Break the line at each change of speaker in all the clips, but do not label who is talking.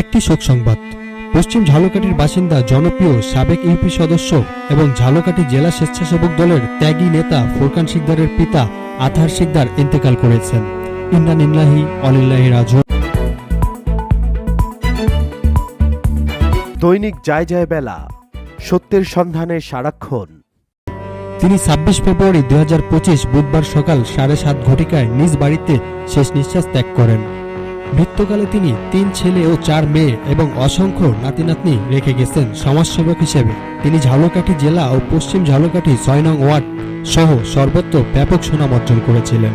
একটি শোক সংবাদ। পশ্চিম ঝালকাঠির বাসিন্দা জনপ্রিয় সাবেক ইউপি সদস্য এবং ঝালকাঠি জেলা স্বেচ্ছাসেবক দলের ত্যাগী নেতা ফুরকান শিকদারের পিতা আথার শিকদার ইন্তেকাল করেছেন। ইন্না নিল্লাহি অলিল্লাহি রাজু
দৈনিক যায় যায় বেলা সত্যের সন্ধানে সারাক্ষণ।
তিনি ছাব্বিশ ফেব্রুয়ারি দু হাজার পঁচিশ বুধবার সকাল সাড়ে সাত ঘটিকায় নিজ বাড়িতে শেষ নিঃশ্বাস ত্যাগ করেন। মৃত্যুকালে তিনি তিন ছেলে ও চার মেয়ে এবং অসংখ্য নাতি নাতনি রেখে গেছেন সমাজসেবক হিসেবে। তিনি ঝালকাঠি জেলা ও পশ্চিম ঝালকাঠি ছয় নং ওয়ার্ড সহ সর্বত্র ব্যাপক সুনাম অর্জন করেছিলেন।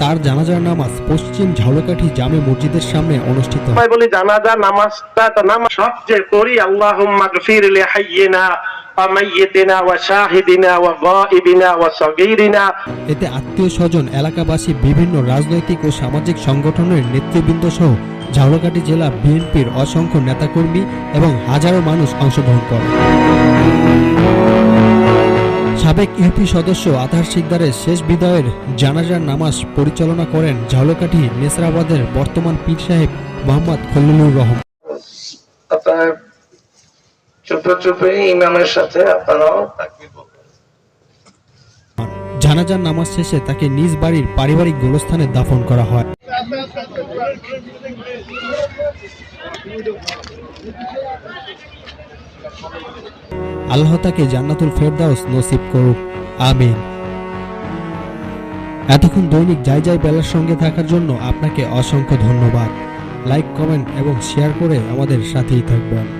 তার জানাজার নামাজ পশ্চিম ঝালকাঠি জামে মসজিদের সামনে অনুষ্ঠিত হয়।
বলি জানাজা, নামাজটা তো নামাজ। সব যে করি আল্লাহুম্মা গফির লি
এতে আত্মীয় স্বজন এলাকাবাসী বিভিন্ন রাজনৈতিক ও সামাজিক সংগঠনের নেতৃবৃন্দ সহ ঝালকাঠি জেলা বিএনপির অসংখ্য নেতাকর্মী এবং হাজারো মানুষ অংশগ্রহণ করে। সাবেক ইউপি সদস্য আধার শিকদারের শেষ বিদায়ের জানাজার নামাজ পরিচালনা করেন ঝালকাঠি নেসরাবাদের বর্তমান পীর সাহেব মোহাম্মদ খলিলুর রহমান। জানাজার নামাজ শেষে তাকে নিজ বাড়ির পারিবারিক গোরস্থানে দাফন করা হয়। আল্লাহ তাকে জান্নাতুল ফেরদাউস নসিব করুক। আমিন। এতক্ষণ দৈনিক যাই যাই বেলার সঙ্গে থাকার জন্য আপনাকে অসংখ্য ধন্যবাদ। লাইক, কমেন্ট এবং শেয়ার করে আমাদের সাথেই থাকবেন।